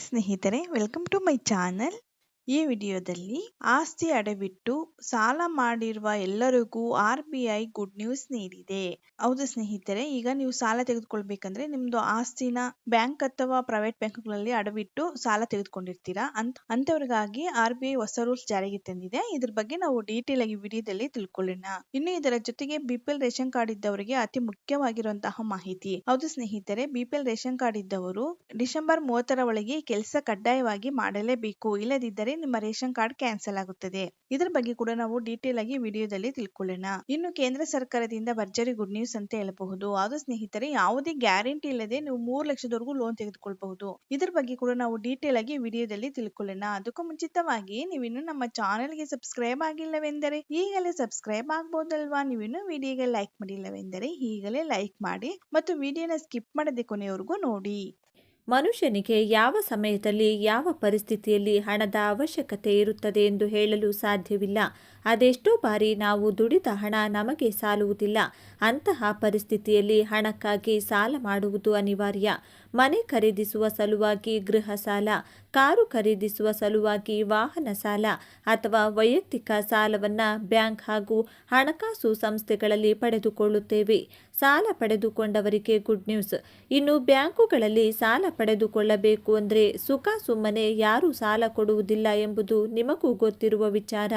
ಸ್ನೇಹಿತರೆ welcome to my channel ಈ ವಿಡಿಯೋದಲ್ಲಿ ಆಸ್ತಿ ಅಡವಿಟ್ಟು ಸಾಲ ಮಾಡಿರುವ ಎಲ್ಲರಿಗೂ R B I good news ನೀಡಿದೆ. ಹೌದು ಸ್ನೇಹಿತರೆ, ಈಗ ನೀವು ಸಾಲ ತೆಗೆದುಕೊಳ್ಬೇಕಂದ್ರೆ ನಿಮ್ದು ಆಸ್ತಿನ ಬ್ಯಾಂಕ್ ಅಥವಾ ಪ್ರೈವೇಟ್ ಬ್ಯಾಂಕ್ಗಳಲ್ಲಿ ಅಡವಿಟ್ಟು ಸಾಲ ತೆಗೆದುಕೊಂಡಿರ್ತೀರಾ ಅಂತ ಅಂತವರಿಗಾಗಿ ಆರ್ ಬಿ ಐ ಹೊಸ ರೂಲ್ಸ್ ಜಾರಿಗೆ ತಂದಿದೆ. ಇದ್ರ ಬಗ್ಗೆ ನಾವು ಡೀಟೇಲ್ ಆಗಿ ವಿಡಿಯೋದಲ್ಲಿ ತಿಳ್ಕೊಳ್ಳೋಣ. ಇನ್ನು ಇದರ ಜೊತೆಗೆ ಬಿಪಿಎಲ್ ರೇಷನ್ ಕಾರ್ಡ್ ಇದ್ದವರಿಗೆ ಅತಿ ಮುಖ್ಯವಾಗಿರುವಂತಹ ಮಾಹಿತಿ. ಹೌದು ಸ್ನೇಹಿತರೆ ಬಿಪಿಎಲ್ ರೇಷನ್ ಕಾರ್ಡ್ ಇದ್ದವರು ಡಿಸೆಂಬರ್ ಮೂವತ್ತರ ಒಳಗೆ ಕೆಲಸ ಕಡ್ಡಾಯವಾಗಿ ಮಾಡಲೇಬೇಕು. ಇಲ್ಲದಿದ್ದರೆ ನಿಮ್ಮ ರೇಷನ್ ಕಾರ್ಡ್ ಕ್ಯಾನ್ಸಲ್ ಆಗುತ್ತದೆ. ಇದರ ಬಗ್ಗೆ ಕೂಡ ನಾವು ಡೀಟೇಲ್ ಆಗಿ ವಿಡಿಯೋದಲ್ಲಿ ತಿಳ್ಕೊಳ್ಳೋಣ. ಇನ್ನು ಕೇಂದ್ರ ಸರ್ಕಾರದಿಂದ ಭರ್ಜರಿ ಗುಡ್ ನ್ಯೂಸ್ ಅಂತ ಹೇಳಬಹುದು. ಅದು ಸ್ನೇಹಿತರೆ, ಯಾವುದೇ ಗ್ಯಾರಂಟಿ ಇಲ್ಲದೆ ನೀವು ಮೂರು ಲಕ್ಷದವರೆಗೂ ಲೋನ್ ತೆಗೆದುಕೊಳ್ಬಹುದು. ಇದರ ಬಗ್ಗೆ ಕೂಡ ನಾವು ಡೀಟೇಲ್ ಆಗಿ ವಿಡಿಯೋದಲ್ಲಿ ತಿಳ್ಕೊಳ್ಳೋಣ. ಅದಕ್ಕೂ ಮುಂಚಿತವಾಗಿ ನೀವಿನ್ನು ನಮ್ಮ ಚಾನೆಲ್ಗೆ ಸಬ್ಸ್ಕ್ರೈಬ್ ಆಗಿಲ್ಲವೆಂದರೆ ಈಗಲೇ ಸಬ್ಸ್ಕ್ರೈಬ್ ಆಗ್ಬೋದಲ್ವಾ? ನೀವಿನ್ನು ವಿಡಿಯೋಗೆ ಲೈಕ್ ಮಾಡಿಲ್ಲವೆಂದರೆ ಈಗಲೇ ಲೈಕ್ ಮಾಡಿ ಮತ್ತು ವಿಡಿಯೋನ ಸ್ಕಿಪ್ ಮಾಡದೆ ಕೊನೆಯವರೆಗೂ ನೋಡಿ. ಮನುಷ್ಯನಿಗೆ ಯಾವ ಸಮಯದಲ್ಲಿ ಯಾವ ಪರಿಸ್ಥಿತಿಯಲ್ಲಿ ಹಣದ ಅವಶ್ಯಕತೆ ಇರುತ್ತದೆ ಎಂದು ಹೇಳಲು ಸಾಧ್ಯವಿಲ್ಲ. ಅದೆಷ್ಟೋ ಬಾರಿ ನಾವು ದುಡಿದ ಹಣ ನಮಗೆ ಸಾಲುವುದಿಲ್ಲ. ಅಂತಹ ಪರಿಸ್ಥಿತಿಯಲ್ಲಿ ಹಣಕ್ಕಾಗಿ ಸಾಲ ಮಾಡುವುದು ಅನಿವಾರ್ಯ. ಮನೆ ಖರೀದಿಸುವ ಸಲುವಾಗಿ ಗೃಹ ಸಾಲ, ಕಾರು ಖರೀದಿಸುವ ಸಲುವಾಗಿ ವಾಹನ ಸಾಲ ಅಥವಾ ವೈಯಕ್ತಿಕ ಸಾಲವನ್ನು ಬ್ಯಾಂಕ್ ಹಾಗೂ ಹಣಕಾಸು ಸಂಸ್ಥೆಗಳಲ್ಲಿ ಪಡೆದುಕೊಳ್ಳುತ್ತೇವೆ. ಸಾಲ ಪಡೆದುಕೊಂಡವರಿಗೆ ಗುಡ್ ನ್ಯೂಸ್. ಇನ್ನು ಬ್ಯಾಂಕುಗಳಲ್ಲಿ ಸಾಲ ಪಡೆದುಕೊಳ್ಳಬೇಕು ಅಂದರೆ ಸುಖ ಸುಮ್ಮನೆ ಯಾರೂ ಸಾಲ ಕೊಡುವುದಿಲ್ಲ ಎಂಬುದು ನಿಮಗೂ ಗೊತ್ತಿರುವ ವಿಚಾರ.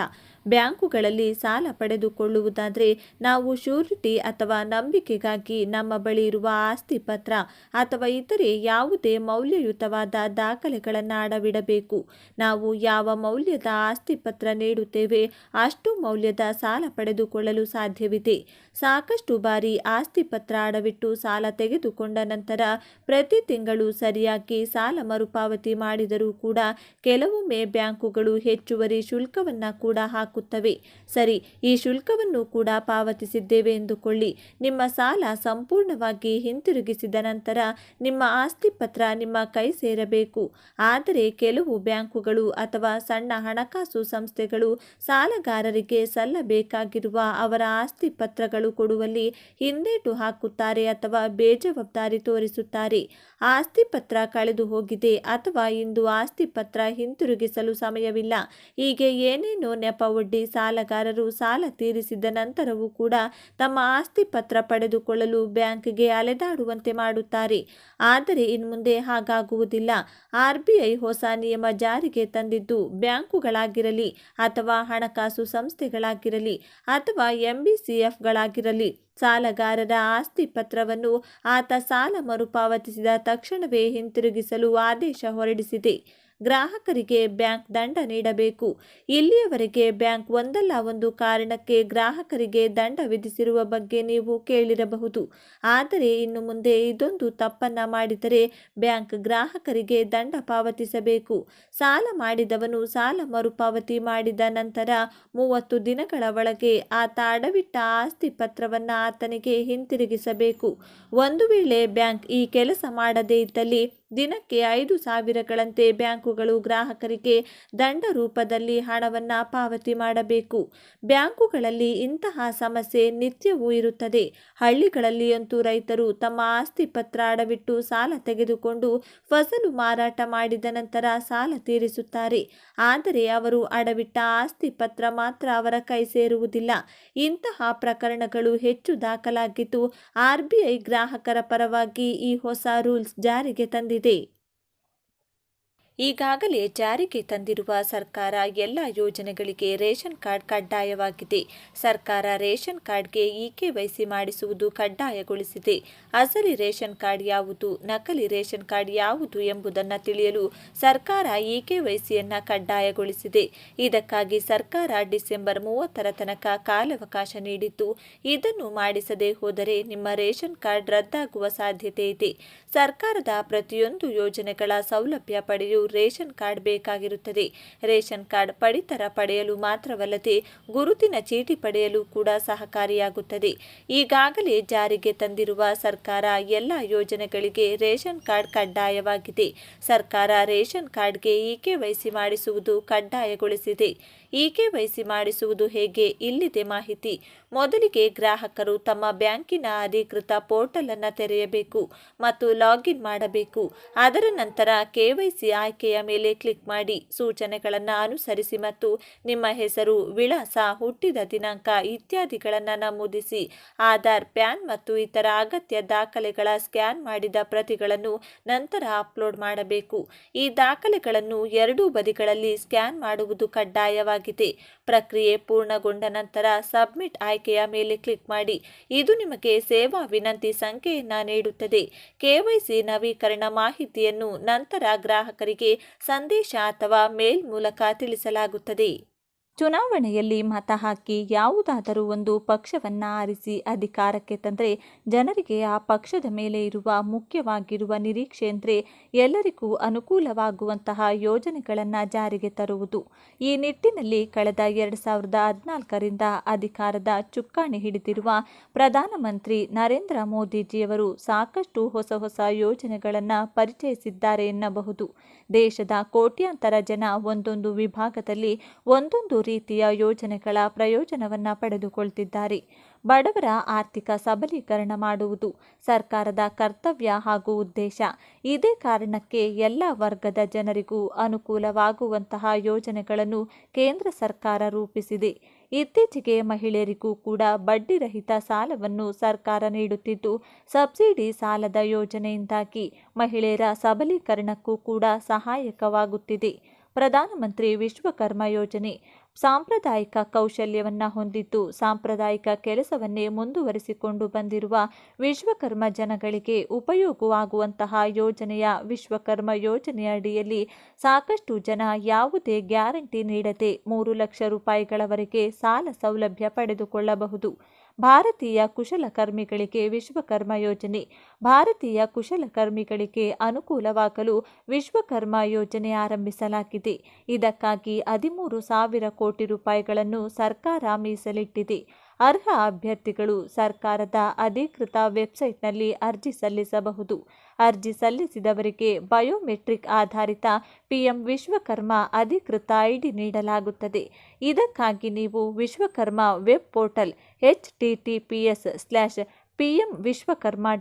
ಬ್ಯಾಂಕುಗಳಲ್ಲಿ ಸಾಲ ಪಡೆದುಕೊಳ್ಳುವುದಾದರೆ ನಾವು ಶ್ಯೂರಿಟಿ ಅಥವಾ ನಂಬಿಕೆಗಾಗಿ ನಮ್ಮ ಬಳಿ ಇರುವ ಆಸ್ತಿ ಪತ್ರ ಅಥವಾ ಇತರೆ ಯಾವುದೇ ಮೌಲ್ಯಯುತವಾದ ದಾಖಲೆಗಳನ್ನು ಅಡವಿಡಬೇಕು. ನಾವು ಯಾವ ಮೌಲ್ಯದ ಆಸ್ತಿ ಪತ್ರ ನೀಡುತ್ತೇವೆ ಅಷ್ಟು ಮೌಲ್ಯದ ಸಾಲ ಪಡೆದುಕೊಳ್ಳಲು ಸಾಧ್ಯವಿದೆ. ಸಾಕಷ್ಟು ಬಾರಿ ಆಸ್ತಿ ಪತ್ರ ಅಡವಿಟ್ಟು ಸಾಲ ತೆಗೆದುಕೊಂಡ ನಂತರ ಪ್ರತಿ ತಿಂಗಳು ಸರಿಯಾಗಿ ಸಾಲ ಮರುಪಾವತಿ ಮಾಡಿದರೂ ಕೂಡ ಕೆಲವೊಮ್ಮೆ ಬ್ಯಾಂಕುಗಳು ಹೆಚ್ಚುವರಿ ಶುಲ್ಕವನ್ನು ಕೂಡ ಹಾಕುತ್ತವೆ. ಸರಿ, ಈ ಶುಲ್ಕವನ್ನು ಕೂಡ ಪಾವತಿಸಿದ್ದೇವೆ ಎಂದುಕೊಳ್ಳಿ. ನಿಮ್ಮ ಸಾಲ ಸಂಪೂರ್ಣವಾಗಿ ಹಿಂತಿರುಗಿಸಿದ ನಂತರ ನಿಮ್ಮ ಆಸ್ತಿ ಪತ್ರ ನಿಮ್ಮ ಕೈ ಸೇರಬೇಕು. ಆದರೆ ಕೆಲವು ಬ್ಯಾಂಕುಗಳು ಅಥವಾ ಸಣ್ಣ ಹಣಕಾಸು ಸಂಸ್ಥೆಗಳು ಸಾಲಗಾರರಿಗೆ ಸಲ್ಲಬೇಕಾಗಿರುವ ಅವರ ಆಸ್ತಿ ಪತ್ರಗಳು ಕೊಡುವಲ್ಲಿ ಹಿಂದೇಟು ಹಾಕುತ್ತಾರೆ ಅಥವಾ ಬೇಜವಾಬ್ದಾರಿ ತೋರಿಸುತ್ತಾರೆ. ಆಸ್ತಿ ಪತ್ರ ಕಳೆದು ಹೋಗಿದೆ ಅಥವಾ ಇಂದು ಆಸ್ತಿ ಪತ್ರ ಹಿಂತಿರುಗಿಸಲು ಸಮಯವಿಲ್ಲ. ಹೀಗೆ ಏನೇನೋ ನೆಪ ಒಡ್ಡಿ ಸಾಲಗಾರರು ಸಾಲ ತೀರಿಸಿದ ನಂತರವೂ ಕೂಡ ತಮ್ಮ ಆಸ್ತಿ ಪತ್ರ ಪಡೆದುಕೊಳ್ಳಲು ಬ್ಯಾಂಕ್ಗೆ ಅಲೆದಾಡುವಂತೆ ಮಾಡುತ್ತಾರೆ. ಆದರೆ ಇನ್ಮುಂದೆ ಹಾಗಾಗುವುದಿಲ್ಲ. ಆರ್ ಬಿ ಐ ಹೊಸ ನಿಯಮ ಜಾರಿಗೆ ತಂದಿದ್ದು ಬ್ಯಾಂಕುಗಳಾಗಿರಲಿ ಅಥವಾ ಹಣಕಾಸು ಸಂಸ್ಥೆಗಳಾಗಿರಲಿ ಅಥವಾ ಎಂಬಿಸಿಎಫ್ಗಳಾಗಿರಲಿ, ಸಾಲಗಾರರ ಆಸ್ತಿ ಪತ್ರವನ್ನು ಆತ ಸಾಲ ಮರುಪಾವತಿಸಿದ ತಕ್ಷಣವೇ ಹಿಂತಿರುಗಿಸಲು ಆದೇಶ ಹೊರಡಿಸಿದೆ. ಗ್ರಾಹಕರಿಗೆ ಬ್ಯಾಂಕ್ ದಂಡ ನೀಡಬೇಕು. ಇಲ್ಲಿಯವರೆಗೆ ಬ್ಯಾಂಕ್ ಒಂದಲ್ಲ ಒಂದು ಕಾರಣಕ್ಕೆ ಗ್ರಾಹಕರಿಗೆ ದಂಡ ವಿಧಿಸಿರುವ ಬಗ್ಗೆ ನೀವು ಕೇಳಿರಬಹುದು. ಆದರೆ ಇನ್ನು ಮುಂದೆ ಇದೊಂದು ತಪ್ಪನ್ನ ಮಾಡಿದರೆ ಬ್ಯಾಂಕ್ ಗ್ರಾಹಕರಿಗೆ ದಂಡ ಪಾವತಿಸಬೇಕು. ಸಾಲ ಮಾಡಿದವನು ಸಾಲ ಮರುಪಾವತಿ ಮಾಡಿದ ನಂತರ ಮೂವತ್ತು ದಿನಗಳ ಒಳಗೆ ಆತ ಅಡವಿಟ್ಟ ಆಸ್ತಿ ಪತ್ರವನ್ನು ಆತನಿಗೆ ಹಿಂತಿರುಗಿಸಬೇಕು. ಒಂದು ವೇಳೆ ಬ್ಯಾಂಕ್ ಈ ಕೆಲಸ ಮಾಡದೇ ಇದ್ದಲ್ಲಿ ದಿನಕ್ಕೆ ಐದು ಸಾವಿರಗಳಂತೆ ಬ್ಯಾಂಕುಗಳು ಗ್ರಾಹಕರಿಗೆ ದಂಡ ರೂಪದಲ್ಲಿ ಹಣವನ್ನು ಪಾವತಿ ಮಾಡಬೇಕು. ಬ್ಯಾಂಕುಗಳಲ್ಲಿ ಇಂತಹ ಸಮಸ್ಯೆ ನಿತ್ಯವೂ ಇರುತ್ತದೆ. ಹಳ್ಳಿಗಳಲ್ಲಿಯಂತೂ ರೈತರು ತಮ್ಮ ಆಸ್ತಿ ಪತ್ರ ಅಡವಿಟ್ಟು ಸಾಲ ತೆಗೆದುಕೊಂಡು ಫಸಲು ಮಾರಾಟ ಮಾಡಿದ ನಂತರ ಸಾಲ ತೀರಿಸುತ್ತಾರೆ. ಆದರೆ ಅವರು ಅಡವಿಟ್ಟ ಆಸ್ತಿ ಪತ್ರ ಮಾತ್ರ ಅವರ ಕೈ ಸೇರುವುದಿಲ್ಲ. ಇಂತಹ ಪ್ರಕರಣಗಳು ಹೆಚ್ಚು ದಾಖಲಾಗಿದ್ದು ಆರ್ಬಿಐ ಗ್ರಾಹಕರ ಪರವಾಗಿ ಈ ಹೊಸ ರೂಲ್ಸ್ ಜಾರಿಗೆ ತಂದಿದೆ. thị ಈಗಾಗಲೇ ಜಾರಿಗೆ ತಂದಿರುವ ಸರ್ಕಾರ ಎಲ್ಲ ಯೋಜನೆಗಳಿಗೆ ರೇಷನ್ ಕಾರ್ಡ್ ಕಡ್ಡಾಯವಾಗಿದೆ. ಸರ್ಕಾರ ರೇಷನ್ ಕಾರ್ಡ್ಗೆ ಇ ಕೆ ವೈಸಿ ಮಾಡಿಸುವುದು ಕಡ್ಡಾಯಗೊಳಿಸಿದೆ. ಅಸಲಿ ರೇಷನ್ ಕಾರ್ಡ್ ಯಾವುದು, ನಕಲಿ ರೇಷನ್ ಕಾರ್ಡ್ ಯಾವುದು ಎಂಬುದನ್ನು ತಿಳಿಯಲು ಸರ್ಕಾರ ಇ ಕೆ ವೈಸಿಯನ್ನು ಕಡ್ಡಾಯಗೊಳಿಸಿದೆ. ಇದಕ್ಕಾಗಿ ಸರ್ಕಾರ ಡಿಸೆಂಬರ್ ಮೂವತ್ತರ ತನಕ ಕಾಲಾವಕಾಶ ನೀಡಿದ್ದು, ಇದನ್ನು ಮಾಡಿಸದೆ ಹೋದರೆ ನಿಮ್ಮ ರೇಷನ್ ಕಾರ್ಡ್ ರದ್ದಾಗುವ ಸಾಧ್ಯತೆ ಇದೆ. ಸರ್ಕಾರದ ಪ್ರತಿಯೊಂದು ಯೋಜನೆಗಳ ಸೌಲಭ್ಯ ಪಡೆಯಲು ರೇಷನ್ ಕಾರ್ಡ್ ಬೇಕಾಗಿರುತ್ತದೆ. ರೇಷನ್ ಕಾರ್ಡ್ ಪಡಿತರ ಪಡೆಯಲು ಮಾತ್ರವಲ್ಲದೆ ಗುರುತಿನ ಚೀಟಿ ಪಡೆಯಲು ಕೂಡ ಸಹಕಾರಿಯಾಗುತ್ತದೆ. ಈಗಾಗಲೇ ಜಾರಿಗೆ ತಂದಿರುವ ಸರ್ಕಾರ ಎಲ್ಲ ಯೋಜನೆಗಳಿಗೆ ರೇಷನ್ ಕಾರ್ಡ್ ಕಡ್ಡಾಯವಾಗಿದೆ. ಸರ್ಕಾರ ರೇಷನ್ ಕಾರ್ಡ್ಗೆ ಇ ಕೆ ವೈಸಿ ಮಾಡಿಸುವುದು ಕಡ್ಡಾಯಗೊಳಿಸಿದೆ. ಇ ಕೆವೈಸಿ ಮಾಡಿಸುವುದು ಹೇಗೆ ಇಲ್ಲಿದೆ ಮಾಹಿತಿ. ಮೊದಲಿಗೆ ಗ್ರಾಹಕರು ತಮ್ಮ ಬ್ಯಾಂಕಿನ ಅಧಿಕೃತ ಪೋರ್ಟಲ್ ಅನ್ನು ತೆರೆಯಬೇಕು ಮತ್ತು ಲಾಗಿನ್ ಮಾಡಬೇಕು. ಅದರ ನಂತರ ಕೆವೈಸಿ ಆಯ್ಕೆಯ ಮೇಲೆ ಕ್ಲಿಕ್ ಮಾಡಿ ಸೂಚನೆಗಳನ್ನು ಅನುಸರಿಸಿ ಮತ್ತು ನಿಮ್ಮ ಹೆಸರು, ವಿಳಾಸ, ಹುಟ್ಟಿದ ದಿನಾಂಕ ಇತ್ಯಾದಿಗಳನ್ನು ನಮೂದಿಸಿ, ಆಧಾರ್, ಪ್ಯಾನ್ ಮತ್ತು ಇತರ ಅಗತ್ಯ ದಾಖಲೆಗಳ ಸ್ಕ್ಯಾನ್ ಮಾಡಿದ ಪ್ರತಿಗಳನ್ನು ನಂತರ ಅಪ್ಲೋಡ್ ಮಾಡಬೇಕು. ಈ ದಾಖಲೆಗಳನ್ನು ಎರಡೂ ಬದಿಗಳಲ್ಲಿ ಸ್ಕ್ಯಾನ್ ಮಾಡುವುದು ಕಡ್ಡಾಯವಾಗಿದೆ ಪ್ರಕ್ರಿಯೆ ಪೂರ್ಣಗೊಂಡ ನಂತರ ಸಬ್ಮಿಟ್ ಆಯ್ಕೆಯ ಮೇಲೆ ಕ್ಲಿಕ್ ಮಾಡಿ. ಇದು ನಿಮಗೆ ಸೇವಾ ವಿನಂತಿ ಸಂಖ್ಯೆಯನ್ನು ನೀಡುತ್ತದೆ. ಕೆವೈಸಿ ನವೀಕರಣ ಮಾಹಿತಿಯನ್ನು ನಂತರ ಗ್ರಾಹಕರಿಗೆ ಸಂದೇಶ ಅಥವಾ ಮೇಲ್ ಮೂಲಕ ತಿಳಿಸಲಾಗುತ್ತದೆ. ಚುನಾವಣೆಯಲ್ಲಿ ಮತ ಹಾಕಿ ಯಾವುದಾದರೂ ಒಂದು ಪಕ್ಷವನ್ನು ಆರಿಸಿ ಅಧಿಕಾರಕ್ಕೆ ತಂದರೆ ಜನರಿಗೆ ಆ ಪಕ್ಷದ ಮೇಲೆ ಇರುವ ಮುಖ್ಯವಾಗಿರುವ ನಿರೀಕ್ಷೆ ಅಂದರೆ ಎಲ್ಲರಿಗೂ ಅನುಕೂಲವಾಗುವಂತಹ ಯೋಜನೆಗಳನ್ನು ಜಾರಿಗೆ ತರುವುದು. ಈ ನಿಟ್ಟಿನಲ್ಲಿ ಕಳೆದ ಎರಡು ಸಾವಿರದ ಹದಿನಾಲ್ಕರಿಂದ ಅಧಿಕಾರದ ಚುಕ್ಕಾಣಿ ಹಿಡಿದಿರುವ ಪ್ರಧಾನಮಂತ್ರಿ ನರೇಂದ್ರ ಮೋದಿಜಿಯವರು ಸಾಕಷ್ಟು ಹೊಸ ಹೊಸ ಯೋಜನೆಗಳನ್ನು ಪರಿಚಯಿಸಿದ್ದಾರೆ ಎನ್ನಬಹುದು. ದೇಶದ ಕೋಟ್ಯಾಂತರ ಜನ ಒಂದೊಂದು ವಿಭಾಗದಲ್ಲಿ ಒಂದೊಂದು ರೀತಿಯ ಯೋಜನೆಗಳ ಪ್ರಯೋಜನವನ್ನು ಪಡೆದುಕೊಳ್ತಿದ್ದಾರೆ. ಬಡವರ ಆರ್ಥಿಕ ಸಬಲೀಕರಣ ಮಾಡುವುದು ಸರ್ಕಾರದ ಕರ್ತವ್ಯ ಹಾಗೂ ಉದ್ದೇಶ. ಇದೇ ಕಾರಣಕ್ಕೆ ಎಲ್ಲ ವರ್ಗದ ಜನರಿಗೂ ಅನುಕೂಲವಾಗುವಂತಹ ಯೋಜನೆಗಳನ್ನು ಕೇಂದ್ರ ಸರ್ಕಾರ ರೂಪಿಸಿದೆ. ಇತ್ತೀಚೆಗೆ ಮಹಿಳೆಯರಿಗೂ ಕೂಡ ಬಡ್ಡಿರಹಿತ ಸಾಲವನ್ನು ಸರ್ಕಾರ ನೀಡುತ್ತಿದ್ದು, ಸಬ್ಸಿಡಿ ಸಾಲದ ಯೋಜನೆಯಿಂದಾಗಿ ಮಹಿಳೆಯರ ಸಬಲೀಕರಣಕ್ಕೂ ಕೂಡ ಸಹಾಯಕವಾಗುತ್ತಿದೆ. ಪ್ರಧಾನಮಂತ್ರಿ ವಿಶ್ವಕರ್ಮ ಯೋಜನೆ ಸಾಂಪ್ರದಾಯಿಕ ಕೌಶಲ್ಯವನ್ನು ಹೊಂದಿದ್ದು ಸಾಂಪ್ರದಾಯಿಕ ಕೆಲಸವನ್ನೇ ಮುಂದುವರಿಸಿಕೊಂಡು ಬಂದಿರುವ ವಿಶ್ವಕರ್ಮ ಜನಗಳಿಗೆ ಉಪಯೋಗವಾಗುವಂತಹ ಯೋಜನೆಯ ವಿಶ್ವಕರ್ಮ ಯೋಜನೆಯ ಅಡಿಯಲ್ಲಿ ಸಾಕಷ್ಟು ಜನ ಯಾವುದೇ ಗ್ಯಾರಂಟಿ ನೀಡದೆ ಮೂರು ಲಕ್ಷ ರೂಪಾಯಿಗಳವರೆಗೆ ಸಾಲ ಸೌಲಭ್ಯ ಪಡೆದುಕೊಳ್ಳಬಹುದು. ಭಾರತೀಯ ಕುಶಲಕರ್ಮಿಗಳಿಗೆ ವಿಶ್ವಕರ್ಮ ಯೋಜನೆ, ಭಾರತೀಯ ಕುಶಲಕರ್ಮಿಗಳಿಗೆ ಅನುಕೂಲವಾಗಲು ವಿಶ್ವಕರ್ಮ ಯೋಜನೆ ಆರಂಭಿಸಲಾಗಿದೆ. ಇದಕ್ಕಾಗಿ ಹದಿಮೂರು ಸಾವಿರ ಕೋಟಿ ರೂಪಾಯಿಗಳನ್ನು ಸರ್ಕಾರ ಮೀಸಲಿಟ್ಟಿದೆ. ಅರ್ಹ ಅಭ್ಯರ್ಥಿಗಳು ಸರ್ಕಾರದ ಅಧಿಕೃತ ವೆಬ್ಸೈಟ್ನಲ್ಲಿ ಅರ್ಜಿ ಸಲ್ಲಿಸಬಹುದು. ಅರ್ಜಿ ಸಲ್ಲಿಸಿದವರಿಗೆ ಬಯೋಮೆಟ್ರಿಕ್ ಆಧಾರಿತ ಪಿಎಂ ವಿಶ್ವಕರ್ಮ ಅಧಿಕೃತ ಐಡಿ ನೀಡಲಾಗುತ್ತದೆ. ಇದಕ್ಕಾಗಿ ನೀವು Vishwakarma web portal H T T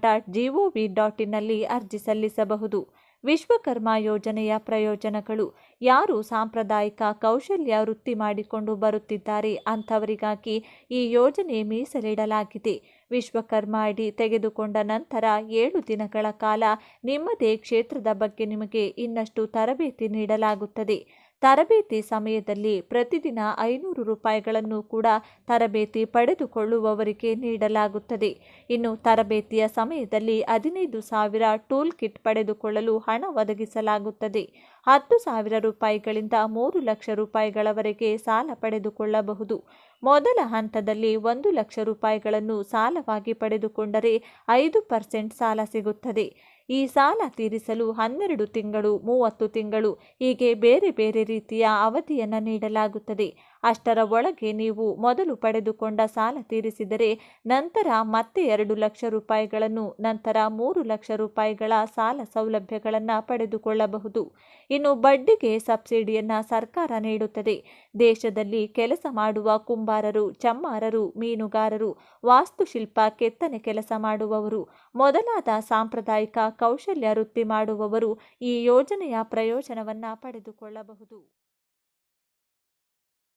dot G O V dot ಇನ್ನಲ್ಲಿ ಅರ್ಜಿ ಸಲ್ಲಿಸಬಹುದು. ವಿಶ್ವಕರ್ಮ ಯೋಜನೆಯ ಪ್ರಯೋಜನಗಳು. ಯಾರು ಸಾಂಪ್ರದಾಯಿಕ ಕೌಶಲ್ಯ ವೃತ್ತಿ ಮಾಡಿಕೊಂಡು ಬರುತ್ತಿದ್ದಾರೆ ಅಂಥವರಿಗಾಗಿ ಈ ಯೋಜನೆ ಮೀಸಲಿಡಲಾಗಿದೆ. ವಿಶ್ವಕರ್ಮ ಅಡಿ ತೆಗೆದುಕೊಂಡ ನಂತರ ಏಳು ದಿನಗಳ ಕಾಲ ನಿಮ್ಮದೇ ಕ್ಷೇತ್ರದ ಬಗ್ಗೆ ನಿಮಗೆ ಇನ್ನಷ್ಟು ತರಬೇತಿ ನೀಡಲಾಗುತ್ತದೆ. ತರಬೇತಿ ಸಮಯದಲ್ಲಿ ಪ್ರತಿದಿನ ಐನೂರು ರೂಪಾಯಿಗಳನ್ನು ಕೂಡ ತರಬೇತಿ ಪಡೆದುಕೊಳ್ಳುವವರಿಗೆ ನೀಡಲಾಗುತ್ತದೆ. ಇನ್ನು ತರಬೇತಿಯ ಸಮಯದಲ್ಲಿ ಹದಿನೈದು ಸಾವಿರ ಟೂಲ್ ಕಿಟ್ ಪಡೆದುಕೊಳ್ಳಲು ಹಣ ಒದಗಿಸಲಾಗುತ್ತದೆ. ಹತ್ತು ಸಾವಿರ ರೂಪಾಯಿಗಳಿಂದ ಮೂರು ಲಕ್ಷ ರೂಪಾಯಿಗಳವರೆಗೆ ಸಾಲ ಪಡೆದುಕೊಳ್ಳಬಹುದು. ಮೊದಲ ಹಂತದಲ್ಲಿ ಒಂದು ಲಕ್ಷ ರೂಪಾಯಿಗಳನ್ನು ಸಾಲವಾಗಿ ಪಡೆದುಕೊಂಡರೆ ಐದು ಪರ್ಸೆಂಟ್ ಸಾಲ ಸಿಗುತ್ತದೆ. ಈ ಸಾಲ ತೀರಿಸಲು ಹನ್ನೆರಡು ತಿಂಗಳು ಮೂವತ್ತು ತಿಂಗಳು ಹೀಗೆ ಬೇರೆ ಬೇರೆ ರೀತಿಯ ಅವಧಿಯನ್ನು ನೀಡಲಾಗುತ್ತದೆ. ಅಷ್ಟರ ಒಳಗೆ ನೀವು ಮೊದಲು ಪಡೆದುಕೊಂಡ ಸಾಲ ತೀರಿಸಿದರೆ ನಂತರ ಮತ್ತೆ ಎರಡು ಲಕ್ಷ ರೂಪಾಯಿಗಳನ್ನು, ನಂತರ ಮೂರು ಲಕ್ಷ ರೂಪಾಯಿಗಳ ಸಾಲ ಸೌಲಭ್ಯಗಳನ್ನು ಪಡೆದುಕೊಳ್ಳಬಹುದು. ಇನ್ನು ಬಡ್ಡಿಗೆ ಸಬ್ಸಿಡಿಯನ್ನು ಸರ್ಕಾರ ನೀಡುತ್ತದೆ. ದೇಶದಲ್ಲಿ ಕೆಲಸ ಮಾಡುವ ಕುಂಬಾರರು, ಚಮ್ಮಾರರು, ಮೀನುಗಾರರು, ವಾಸ್ತುಶಿಲ್ಪ, ಕೆತ್ತನೆ ಕೆಲಸ ಮಾಡುವವರು, ಮೊದಲಾದ ಸಾಂಪ್ರದಾಯಿಕ ಕೌಶಲ್ಯ ವೃತ್ತಿ ಮಾಡುವವರು ಈ ಯೋಜನೆಯ ಪ್ರಯೋಜನವನ್ನು ಪಡೆದುಕೊಳ್ಳಬಹುದು.